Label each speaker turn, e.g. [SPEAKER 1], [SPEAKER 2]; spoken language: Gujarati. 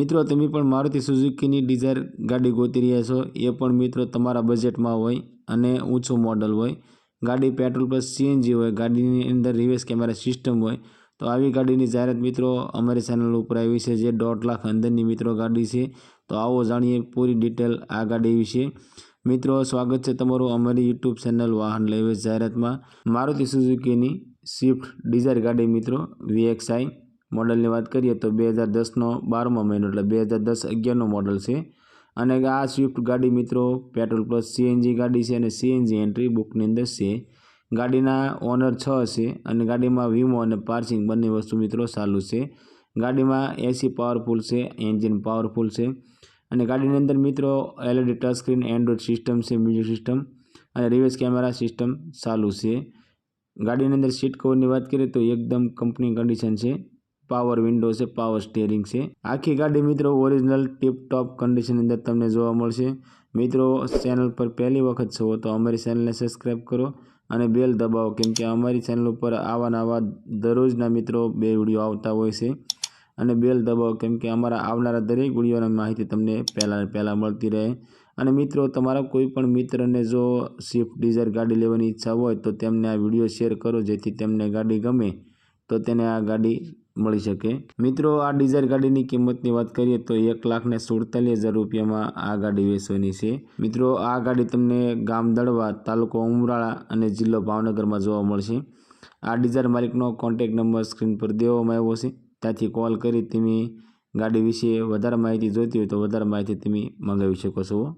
[SPEAKER 1] મિત્રો, તમે પણ મારુતિ સુઝુકીની ડિઝાયર ગાડી ગોતી રહ્યા છો. એ પણ મિત્રો તમારા બજેટમાં હોય અને ઊંચું મોડલ હોય. ગાડી પેટ્રોલ પ્લસ સીએનજી હોય, ગાડીની અંદર રિવર્સ કેમેરા સિસ્ટમ હોય. તો આવી ગાડીની જાહેરાત મિત્રો અમારી ચેનલ ઉપર આવી છે, જે દોઢ લાખ અંદરની મિત્રો ગાડી છે. તો આવો જાણીએ પૂરી ડિટેલ આ ગાડી વિશે. મિત્રો, સ્વાગત છે તમારું અમારી યુટ્યુબ ચેનલ વાહન લેવેશ જાહેરાતમાં. મારુતિ સુઝુકીની સ્વિફ્ટ ડિઝાયર ગાડી મિત્રો, વીએક્સઆઈ. મોડલની વાત કરીએ તો બે હજાર દસનો બારમો મહિનો, એટલે બે હજાર દસ અગિયારનો મોડલ છે. અને આ સ્વિફ્ટ ગાડી મિત્રો, પેટ્રોલ પ્લસ સીએનજી ગાડી છે અને સીએનજી એન્ટ્રી બુકની અંદર છે. ગાડીના ઓનર છ છે અને ગાડીમાં વીમો અને પાર્સિંગ બંને વસ્તુ મિત્રો ચાલુ છે. ગાડીમાં એસી પાવરફુલ છે એન્જિન પાવરફુલ છે. અને ગાડીની અંદર મિત્રો LED touch screen Android system છે મ્યુઝિક સિસ્ટમ અને રિવર્સ કેમેરા સિસ્ટમ ચાલુ છે. ગાડીની અંદર સીટ કવરની વાત કરીએ તો એકદમ કંપની કન્ડિશન છે. પાવર વિન્ડો છે પાવર સ્ટેરિંગ છે. આખી ગાડી મિત્રો ઓરિજિનલ ટીપ ટોપ કન્ડિશનની અંદર તમને જોવા મળશે. મિત્રો ચેનલ પર પહેલી વખત છો તો અમારી ચેનલને સબસ્ક્રાઈબ કરો અને બેલ દબાવો, કેમ કે અમારી ચેનલ ઉપર આવા નવા દરરોજના મિત્રો બે વીડિયો આવતા હોય છે. અને બેલ દબાવો, કેમ કે અમારા આવનારા દરેક વિડીયોની માહિતી તમને પહેલાં પહેલાં મળતી રહે. અને મિત્રો, તમારા કોઈ પણ મિત્રને જો સ્વિફ્ટ ડિઝાયર ગાડી લેવાની ઈચ્છા હોય તો તેમને આ વીડિયો શેર કરો, જેથી તેમને ગાડી ગમે. તો તેને આ ગાડી મળી શકે. મિત્રો, આ ડિઝાયર ગાડીની કિંમતની વાત કરીએ તો એક લાખને સુડતાલીસ હજાર રૂપિયામાં આ ગાડી વેચવાની છે. મિત્રો, આ ગાડી તમને ગામ દળવા તાલુકો ઉમરાળા અને જિલ્લો ભાવનગરમાં જોવા મળશે. આ ડિઝાયર માલિકનો કોન્ટેક નંબર સ્ક્રીન પર દેવામાં આવ્યો છે. ત્યાંથી કોલ કરી તમે ગાડી વિશે વધારે માહિતી જોઈતી હોય તો વધારે માહિતી તમે મંગાવી શકો છો.